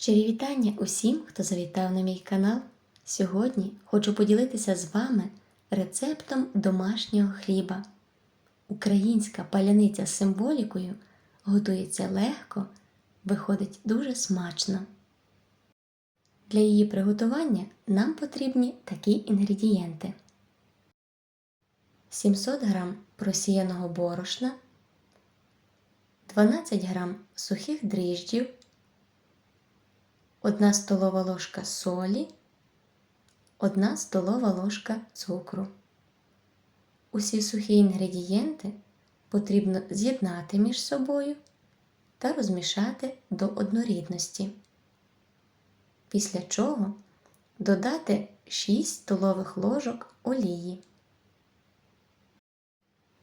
Щирі вітання усім, хто завітав на мій канал. Сьогодні хочу поділитися з вами рецептом домашнього хліба. Українська паляниця з символікою готується легко, виходить дуже смачно. Для її приготування нам потрібні такі інгредієнти: 700 г просіяного борошна, 12 г сухих дріжджів, 1 столова ложка солі, 1 столова ложка цукру. Усі сухі інгредієнти потрібно з'єднати між собою та розмішати до однорідності. Після чого додати 6 столових ложок олії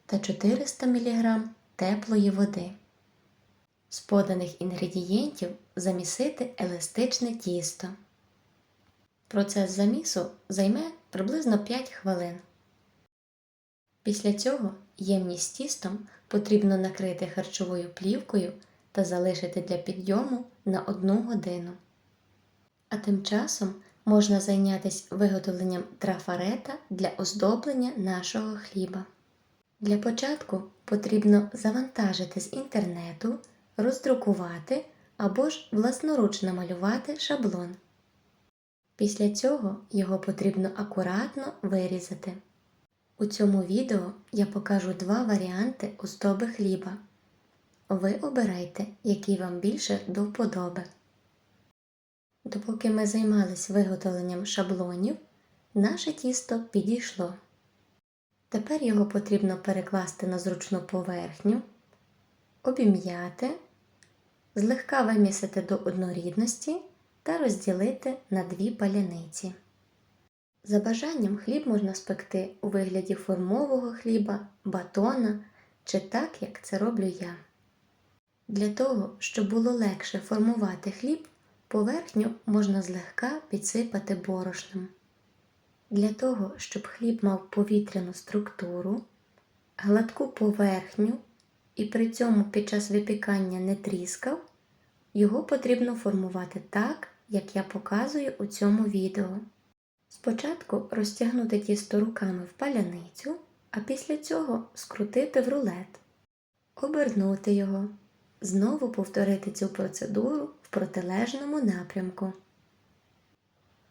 та 400 мг теплої води. З поданих інгредієнтів замісити еластичне тісто. Процес замісу займе приблизно 5 хвилин. Після цього ємність тістом потрібно накрити харчовою плівкою та залишити для підйому на 1 годину. А тим часом можна зайнятися виготовленням трафарета для оздоблення нашого хліба. Для початку потрібно завантажити з інтернету, роздрукувати або ж власноруч намалювати шаблон. Після цього його потрібно акуратно вирізати. У цьому відео я покажу два варіанти оздоби хліба. Ви обирайте, який вам більше до вподоби. Допоки ми займались виготовленням шаблонів, наше тісто підійшло. Тепер його потрібно перекласти на зручну поверхню, обім'яти, злегка вимісити до однорідності та розділити на дві паляниці. За бажанням хліб можна спекти у вигляді формового хліба, батона чи так, як це роблю я. Для того, щоб було легше формувати хліб, поверхню можна злегка підсипати борошном. Для того, щоб хліб мав повітряну структуру, гладку поверхню і при цьому під час випікання не тріскав, його потрібно формувати так, як я показую у цьому відео. Спочатку розтягнути тісто руками в паляницю, а після цього скрутити в рулет, обернути його, знову повторити цю процедуру в протилежному напрямку.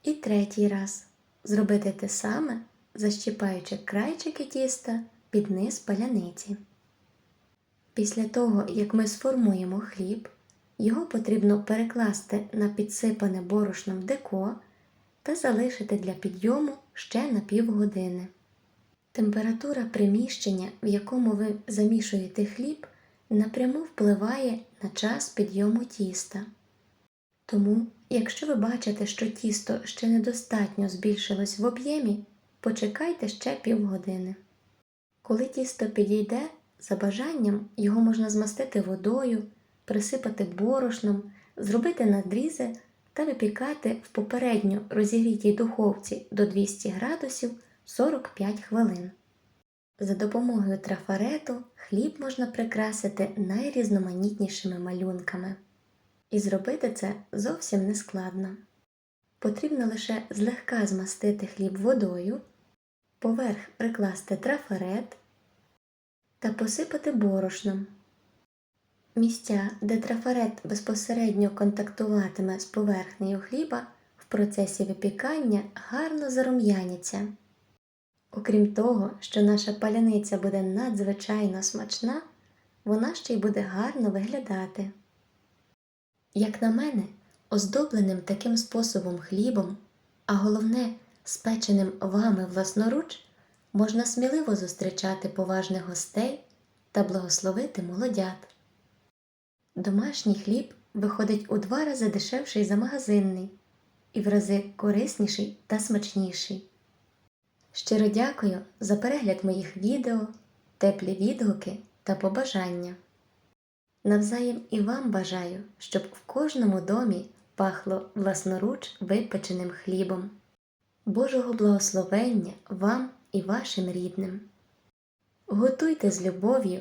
І третій раз зробити те саме, защіпаючи крайчики тіста під низ паляниці. Після того, як ми сформуємо хліб, його потрібно перекласти на підсипане борошном деко та залишити для підйому ще на півгодини. Температура приміщення, в якому ви замішуєте хліб, напряму впливає на час підйому тіста. Тому, якщо ви бачите, що тісто ще недостатньо збільшилось в об'ємі, почекайте ще півгодини. Коли тісто підійде, за бажанням його можна змастити водою, присипати борошном, зробити надрізи та випікати в попередньо розігрітій духовці до 200 градусів 45 хвилин. За допомогою трафарету хліб можна прикрасити найрізноманітнішими малюнками. І зробити це зовсім не складно. Потрібно лише злегка змастити хліб водою, поверх прикласти трафарет та посипати борошном. Місця, де трафарет безпосередньо контактуватиме з поверхнею хліба, в процесі випікання гарно зарум'яняться. Окрім того, що наша паляниця буде надзвичайно смачна, вона ще й буде гарно виглядати. Як на мене, оздобленим таким способом хлібом, а головне, спеченим вами власноруч, можна сміливо зустрічати поважних гостей та благословити молодят. Домашній хліб виходить у два рази дешевший за магазинний і в рази корисніший та смачніший. Щиро дякую за перегляд моїх відео, теплі відгуки та побажання. Навзаєм і вам бажаю, щоб в кожному домі пахло власноруч випеченим хлібом. Божого благословення вам і вашим рідним. Готуйте з любов'ю,